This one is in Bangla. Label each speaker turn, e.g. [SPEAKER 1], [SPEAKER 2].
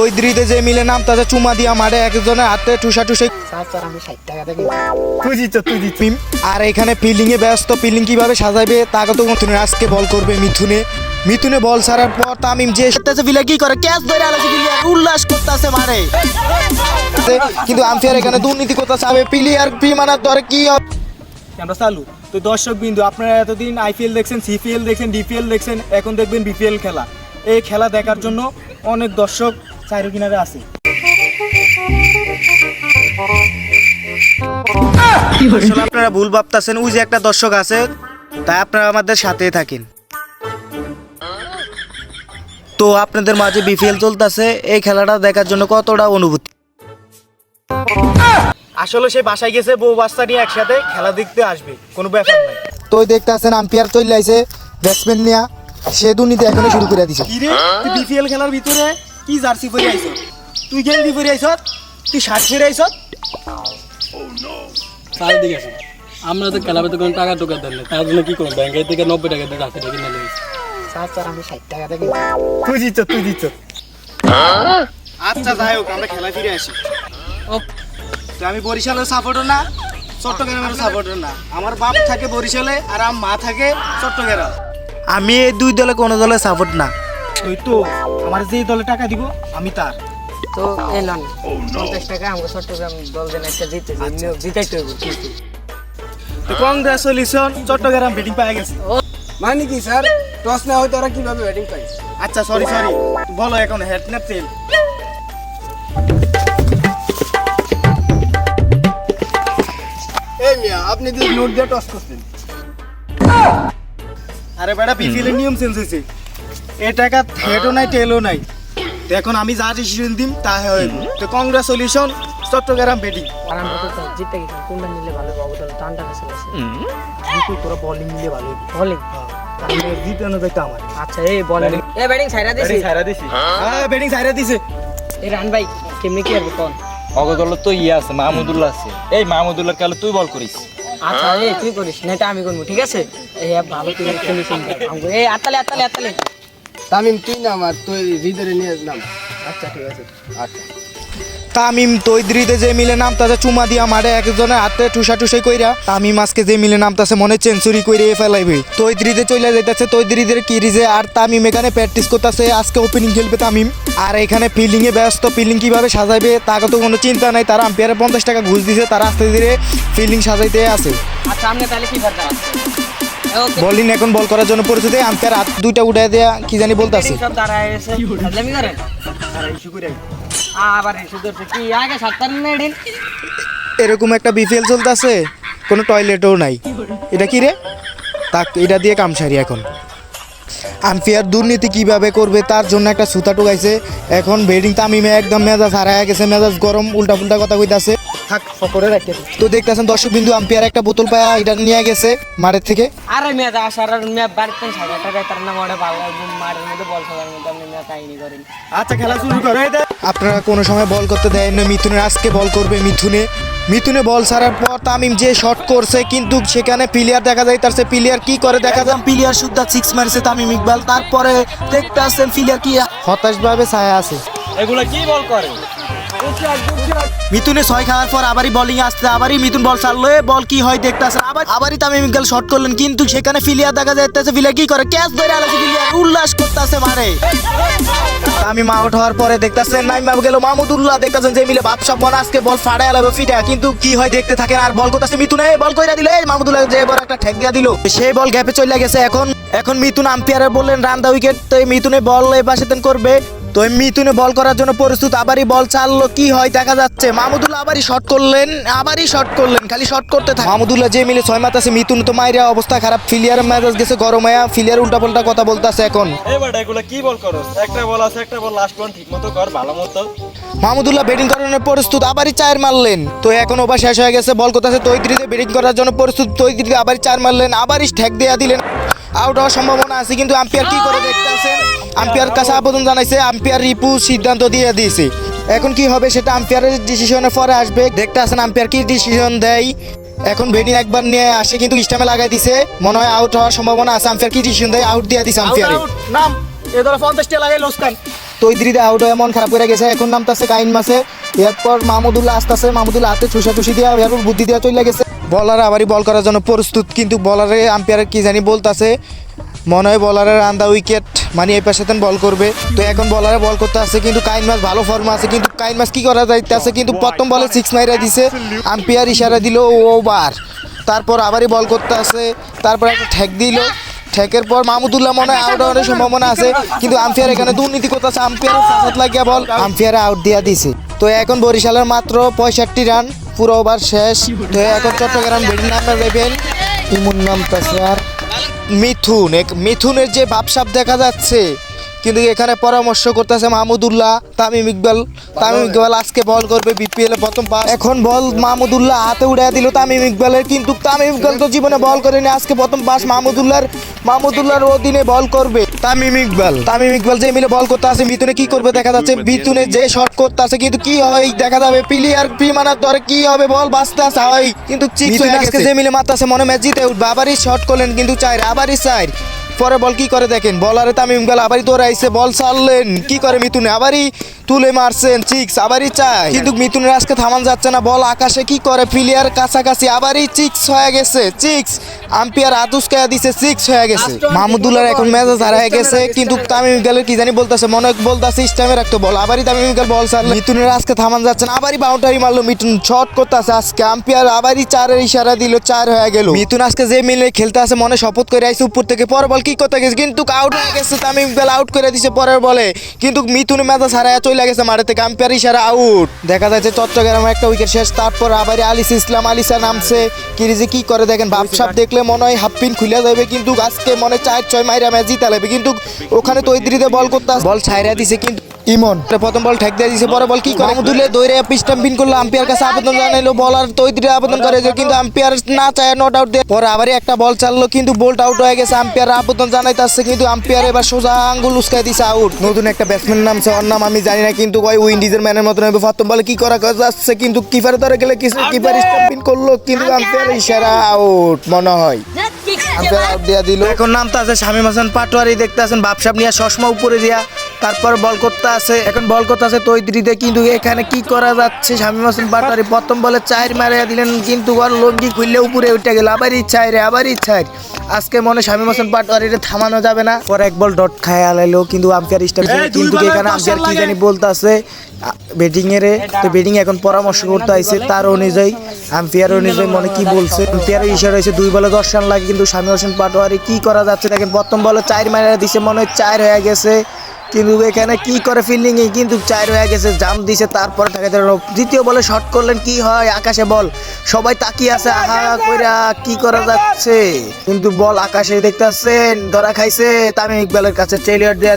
[SPEAKER 1] ওই দ্রিতে যে মিলে নাম তাজা চুমা দিয়া মারে একজনের হাতে
[SPEAKER 2] আমি
[SPEAKER 1] তুই দিচ্ছি আর এখানে ফিল্ডিং এ ব্যস্ত ফিল্ডিং কীভাবে সাজাবে তাকে তো মিথুনে আজকে বল করবে মিথুনে। মিথুনে বল ছাড়ার পর তামিম যে করতেছে ফিলে কি করে? ক্যাচ ধরে আলাসি প্লেয়ার উল্লাস করতেছে মারে। কিন্তু আম্পায়ার এখানে দুর্নীতি করতেছে হবে প্লেয়ার প্রিমানার দরে কি?
[SPEAKER 3] আমরা চালু। তো দর্শক বিন্দু আপনারা এতদিন আইপিএল দেখছেন সিপিএল দেখছেন ডিপিএল দেখছেন এখন দেখবেন বিপিএল খেলা। এই খেলা দেখার জন্য অনেক দর্শক চাইরো কিনারে আছে।
[SPEAKER 1] আসলে আপনারা ভুল ভাবতেছেন ওই যে একটা দর্শক আছে তাই আপনারা আমাদের সাথে থাকেন। তো আপনাদের মাঝে বিপিএল চলতেছে এই খেলাটা দেখার জন্য কতটা অনুভূতি?
[SPEAKER 3] আসলে সে বাসায় গেছে বউ বাচ্চা নিয়ে একসাথে খেলা দেখতে আসবে কোনো ব্যাপার নাই।
[SPEAKER 1] তো ওই দেখতে আছেন আম্পায়ার চলে আইছে ব্যাটসম্যান নিয়া সে দুর্নীতি এখনও শুরু করে দিছে।
[SPEAKER 3] বিপিএল খেলার ভিতরে? কি জার্সি পরে আইছ? তুই গেঞ্জি পরে আইছ? তুই শার্ট পরে আইছ?
[SPEAKER 4] সাল দিকে আছে আমরা তো খেলাবে তো কোনো টাকা টোকা দেন না। তার জন্য কি করব? ব্যাংকের থেকে নব্বই টাকা দিয়ে রাখতে টাকা নিয়ে নিয়েছি
[SPEAKER 2] স্যার স্যার আমি ষাট টাকা দেখি
[SPEAKER 3] তুই দিচ্ছ তুই দিচ্ছ। আচ্ছা যাই হোক আমরা খেলা ফিরে আসি।
[SPEAKER 4] ও
[SPEAKER 3] তো আমি বরিশালের সাপোর্টার না চট্টগ্রামের সাপোর্টার না। আমার বাপ থাকে বরিশালে আর আমার মা থাকে চট্টগ্রাম।
[SPEAKER 1] আমি এই দুই দলে কোনো দলে সাপোর্ট না।
[SPEAKER 3] ওই তো। আমার যেই দলে টাকা দিব আমি তার।
[SPEAKER 2] তো এই লন পঞ্চাশ টাকা আমাকে চট্টগ্রাম দল দেন একটা জিতে জিতাইতে হইব কিন্তু
[SPEAKER 3] তো কংগ্রেচুলেশন চট্টগ্রাম ব্যাটিং পাই গেছে।
[SPEAKER 4] মানে কি স্যার? টস না হয়তো ওরা কীভাবে ব্যাটিং পাই
[SPEAKER 3] আচ্ছা সরি সরি বলো এখন হেড না তেল
[SPEAKER 4] এই মিয়া আপনি যদি নোট দিয়ে টস করতেন।
[SPEAKER 3] আরে বেটা বিপিএল এর নিয়ম চেঞ্জ হয়েছে। এ টাকা হেডও নাই টেলও নাই। তো এখন আমি যা ডিসিশন দিম তা হইব তো কংগ্রেচুলেশন চট্টগ্রাম
[SPEAKER 2] কোনটা নিলে ভালো হবে? টানটা কাছে আছে
[SPEAKER 3] তোরা বোলিং নিলে ভালো হইব
[SPEAKER 2] বলিং
[SPEAKER 3] আমি জিতানো যাইতো আমার
[SPEAKER 2] আচ্ছা এই বলিং এ ব্যাটিং ছাইরা দিছি।
[SPEAKER 3] ছাইরা দিছি। হ্যাঁ ব্যাটিং ছাইরা দিছে।
[SPEAKER 2] এই রান ভাই কেমনি কি হবে কোন?
[SPEAKER 5] অগদল তো ইয়ে আছে মাহমুদুল্লাহ আছে। এই মাহমুদুল্লাহ কালে তুই বল করিস।
[SPEAKER 2] আচ্ছা এই তুই করিস না এটা আমি করব ঠিক আছে? এই ভালো তুই ফিনিশিং আমাকে এই আতালে আতালে আতালে।
[SPEAKER 4] তামিম তুই নাম আর তুই হৃদয় নিয়ে নাম।
[SPEAKER 2] আচ্ছা ঠিক আছে।
[SPEAKER 4] আচ্ছা।
[SPEAKER 1] তামিম তৈদ্রিতে যে মিলে নাম তাজা চুমা দিয়া মারে একজনের হাতে টুসা টুসাই কইরা। তামিম আজকে যে মিলে নাম তাছে মনে চেঞ্চুরি কইরে এ ফেলাইবে তৈদ্রিতে চলে যাইতাছে তৈদ্রিদের কিরিজে আর তামিম এখানে প্র্যাকটিস করতেছে আজকে ওপেনিং খেলবে তামিম। আর এখানে ফিল্ডিং এ ব্যস্ত ফিল্ডিং কীভাবে সাজাইবে তাকে তো কোনো চিন্তা নাই। তারা আম্পায়ারে পঞ্চাশ টাকা ঘুষ দিছে তারা আস্তে ধীরে ফিল্ডিং সাজাইতে আছে।
[SPEAKER 2] আচ্ছা আপনি তাহলে কি
[SPEAKER 1] বলিং এখন বল করার জন্য পরিস্থিতি আম্পায়ার হাত দুইটা উঠাই দেয়া কি জানি
[SPEAKER 2] নেডিন
[SPEAKER 1] এরকম একটা বিপিএল চলতেছে কোনো টয়লেটও নাই। এটা কি রে? তাক এটা দিয়ে কাম সারি এখন। আম্পায়ার দুর্নীতি কীভাবে করবে তার জন্য একটা সুতা টুকাইছে। এখন বেডিং তামিমে একদম মেজাজ হারায় গেছে মেজাজ গরম উল্টা পুল্টা কথা কইতাছে।
[SPEAKER 3] থাক ফকরে রাখতে
[SPEAKER 1] তো দেখতেছেন দর্শক বিন্দু আম্পায়ার একটা বোতল পায়া এটা নিয়ে গেছে মাঠের থেকে।
[SPEAKER 2] আরে মেয়ে যা আসার আর মেয়ে বাড়িতে তার নাম ওটা ভালো মাঠের মধ্যে বল সবার মধ্যে আপনি মেয়ে কাহিনী করেন।
[SPEAKER 3] আচ্ছা খেলা শুরু করে
[SPEAKER 1] আপনারা কোনো সময় বল করতে দেয় না মিথুনের আজকে বল করবে মিথুনে। মিথুনে বল ছাড়ার পর তামিম যে শট করছে কিন্তু সেখানে প্লেয়ার দেখা যায় তার সে প্লেয়ার কি করে দেখা যায়? প্লেয়ার সুদ্ধা সিক্স মারছে তামিম ইকবাল তারপরে দেখতে আসছেন প্লেয়ার কি হতাশভাবে ছায়া আছে।
[SPEAKER 5] এগুলা কি বল করে?
[SPEAKER 1] মিথুনে ছয় খাওয়ার পর আবারই বোলিং আসছে আবারই মিথুন বল ছাড়লো। এ বল কি হয় দেখতে আসেন। আবার আবারই তামিম ইকবাল শট করলেন, কিন্তু সেখানে ফিলিয়ার দেখা যাইতেছে ফিলিয়ার কি করে? ক্যাচ ধরে আলাসি ফিলিয়ার উল্লাস করতেছে মারে। আমি আউট হওয়ার পরে দেখতেছেন নাইম বাবু গেল, মাহমুদুল্লাহ দেখতেছেন যে মিলে বাপসা বল, আজকে বল ফাড়ায় আলাবে ফিটা কিন্তু কি হয় দেখতে থাকেন, আর বল করতেছে মিথুনে বল কইরা দিলে মাহমুদুল্লাহ যে বড় একটা ঠেক দিয়া দিল। সেই বল গ্যাপে চলে গেছে। এখন এখন মিথুন আম্পায়ারে বললেন রান দা উইকেট তো মিথুনে বল এই পাশে করবে। তো মিথুনে বল করার জন্য প্রস্তুত আবারই বল চাললো কি হয় দেখা যাচ্ছে। মাহমুদুল্লাহ আবারই শট করলেন আবারই শট করলেন খালি শট করতে থাকে। মাহমুদুল্লাহ যে মিলে ছয় মাত আছে মিথুন তো মাইরা অবস্থা খারাপ ফিলিয়ার মেজাজ গেছে গরমায়া ফিলিয়ার উল্টা পাল্টা কথা বলতেছে এখন।
[SPEAKER 5] এবার এগুলা কি বল করস? একটা বল আছে একটা বল লাস্ট ওয়ান ঠিক মতো কর ভালো মতো।
[SPEAKER 1] মাহমুদুল্লাহ ব্যাটিং করানোর প্রস্তুত আবারই চার মারলেন। তো এখন ওভার শেষ হয়ে গেছে বল করতেছে তৈত্রিতে ব্যাটিং করার জন্য প্রস্তুত তৈত্রিতে আবারই চার মারলেন আবারই ঠেক দেয়া দিলেন। আউট হওয়ার সম্ভাবনা আছে কিন্তু আম্পায়ার কি করে দেখতে আছেন আম্পায়ার কাছে আবেদন জানাইছে আম্পায়ার রিপু সিদ্ধান্ত দিয়ে দিয়েছে। এখন কি হবে সেটা আম্পায়ারের ডিসিশনের পরে আসবে। দেখতে আছেন আম্পায়ার কি ডিসিশন দেয়। এখন বেডিং একবার নিয়ে আসে কিন্তু স্টামে লাগাই দিছে। মনে হয় আউট হওয়ার সম্ভাবনা আছে। আম্পায়ার কি ডিসিশন দেয়? আউট দিয়ে দিছে আম্পায়ারে।
[SPEAKER 3] নাম এ ধরো টাকা লাগাই লোসকান
[SPEAKER 1] তৈদ্রিতে আউট হয়ে মন খারাপ করে গেছে। এখন নামতাছে কাইন মাসে। এরপর মাহমুদুল্লাহ আসতেছে। মাহমুদুল্লাহ হাতে ছুষা ছুষি দিয়ে এরপর বুদ্ধি দিয়ে চলে গেছে। বলার আবারই বল করার জন্য প্রস্তুত কিন্তু বলারে আম্পায়ার কি জানি বলতাছে মনে হয় বলারের আন্দা উইকেট মানে এই পাশে বল করবে। তো এখন বলারে বল করতে আসছে, কিন্তু কাইন মাস ভালো ফর্ম আছে, কিন্তু কাইন মাস কি করা যাইতে আছে কিন্তু প্রথম বলে সিক্স মাইরা দিছে আম্পায়ার ইশারা দিল ওভার। তারপর আবারই বল করতে আসে তারপর একটা ঠেক দিল। ঠেকের পর মাহমুদুল্লাহ মনে হয় আউট হওয়ার সম্ভাবনা আছে, কিন্তু আম্পায়ার এখানে দুর্নীতি করতেছে আম্পায়ার সাত লাগিয়া বল আম্পায়ার আউট দিয়া দিছে। তো এখন বরিশালের মাত্র পঁয়ষট্টি রান পুরো ওভার শেষ। তো এখন চট্টগ্রাম বেডিং নাম্বার ইমুন নামতাছে আর মিথুন এক মিথুনের যে ভাবসাব দেখা যাচ্ছে কিন্তু এখানে পরামর্শ করতেছে মাহমুদুল্লাহ তামিম ইকবাল। তামিম ইকবাল আজকে বল করবে বিপিএল প্রথম পাস। এখন বল মাহমুদুল্লাহ হাতে উড়াই দিল তামিম ইকবালের কিন্তু তামিম ইকবাল তো জীবনে বল করেনি আজকে প্রথম পাস মাহমুদুল্লাহর। মাহমুদুল্লাহর অধীনে বল করবে। তামিম ইকবাল। তামিম ইকবাল যে মিলে বল করতে আছে মিথুনে কি করবে দেখা যাচ্ছে মিথুনে যে শট করতে আছে কিন্তু কি হয় দেখা যাবে প্লেয়ার প্রিমানার দরে কি হবে বল বাঁচতে আছে হয়। কিন্তু আজকে যে মিলে মারতে মনে ম্যাচ জিতে উঠবে। আবারই শট করলেন কিন্তু চাই আবারই চার পরে বল কি করে দেখেন? বলারে তামিম গেল আবারই দৌড়াইছে বল ছাড়লেন। কি করে মিথুনে? আবারই তুলে মারছেন চিক্স আবারই চাই। কিন্তু মিথুনের আজকে থামান যাচ্ছে না বল আকাশে কি করে? প্লেয়ার কাছাকাছি আবারই চিক্স হয়ে গেছে। চিক্স আম্পিয়ার আতুসকায়া দিছে সিক্স হয়ে গেছে। মাহমুদুল্লাহ এখন মেজাজ হারায় গেছে কিন্তু তামিম গেলের কি জানি বলতেছে মনে বলতেছে স্টামে রাখতো বল। আবারই তামিম গেল বল ছাড়লো মিথুনের আজকে থামান যাচ্ছে না আবারই বাউন্ডারি মারলো মিথুন শট করতেছে আজকে। আম্পিয়ার আবারই চারের ইশারা দিল চার হয়ে গেল। মিথুন আজকে যে মিলে খেলতে আছে মনে শপথ করে আইছে উপর থেকে। পর বল কি করতে গেছে? কিন্তু আউট হয়ে গেছে তামিম ইকবাল আউট করে দিছে পরের বলে। কিন্তু মিথুন মেধা সারায় চলে গেছে মাঠে থেকে আম্পায়ার ইশারা আউট দেখা যাচ্ছে চট্টগ্রামে একটা উইকেট শেষ তারপর আবার আলিস ইসলাম আলিসা নামছে। কিরিজে কি করে দেখেন ভাবসাপ দেখলে মনে হয় হাফ পিন খুলে যাবে কিন্তু আজকে মনে হয় চার ছয় মাইরা ম্যাচ জিতা লাগবে কিন্তু ওখানে তৈদ্রিতে বল করতে বল ছাইরা দিছে কিন্তু ইমন। প্রথম বল ঠেক দিয়ে দিছে পরে বল কি করে? দুলে দৌড়ে পিস্টাম্পিন করল আম্পায়ার কাছে আবেদন জানাইলো বলার তৈরি আবেদন করে যে কিন্তু আম্পায়ার না চায় নট আউট দিয়ে। পরে আবারই একটা বল চাললো কিন্তু বলটা আউট হয়ে গেছে আম্পায়ার আবেদন জানাইতে আসছে কিন্তু আম্পায়ার এবার সোজা আঙ্গুল উস্কাই দিছে আউট নতুন একটা ব্যাটসম্যান নামছে ওর নাম আমি জানি না কিন্তু ওই উইন্ডিজের ম্যানের মতন হবে প্রথম বলে কি করা যাচ্ছে কিন্তু কিপার ধরে গেলে কিছু কিপার স্টাম্পিন করল কিন্তু আম্পায়ার! ইশারা আউট মনে হয়। আম্পায়ার আউট দিয়া দিল। এখন নামতে আছে শামীম হাসান পাটোয়ারি দেখতে আছেন বাপসাপ নিয়ে চশমা উপরে দিয়া। তারপর বল করতে আছে এখন বল করতে আছে তৈদ্রিতে কিন্তু এখানে কি করা যাচ্ছে? শামীম হাসান পাটোয়ারি প্রথম বলে চার মারিয়া দিলেন কিন্তু ওর লঙ্গি খুললে উপরে উঠে গেল। আবারই চাইরে আবারই চাই আজকে মনে শামীম হাসান পাটোয়ারিরে থামানো যাবে না। পর এক বল ডট খায় আলাইলো কিন্তু আম্পায়ার স্টাম্প কিন্তু এখানে আম্পায়ার কি জানি বলতে আছে ব্যাটিং এর তো ব্যাটিং এখন পরামর্শ করতে আইছে তার অনুযায়ী। আম্পায়ার অনুযায়ী মনে কি বলছে? আম্পায়ার ইশারা হয়েছে দুই বলে দশ রান লাগে কিন্তু স্বামী হোসেন পাটোয়ারি কি করা যাচ্ছে? দেখেন প্রথম বলে চার মারা দিছে মনে হয় চার হয়ে গেছে। কিন্তু এখানে কি করে ফিল্ডিং এই? কিন্তু চাই হয়ে গেছে, জাম দিছে, তারপরে। দ্বিতীয় বলে শট করলেন, কি হয়? আকাশে বল। সবাই তাকিয়ে আছে, আহা, কইরা কি করা যাচ্ছে? কিন্তু বল আকাশে দেখতে ধরা খাইছে, তামিম ইকবালের কাছে চেলিয়ার দেয়া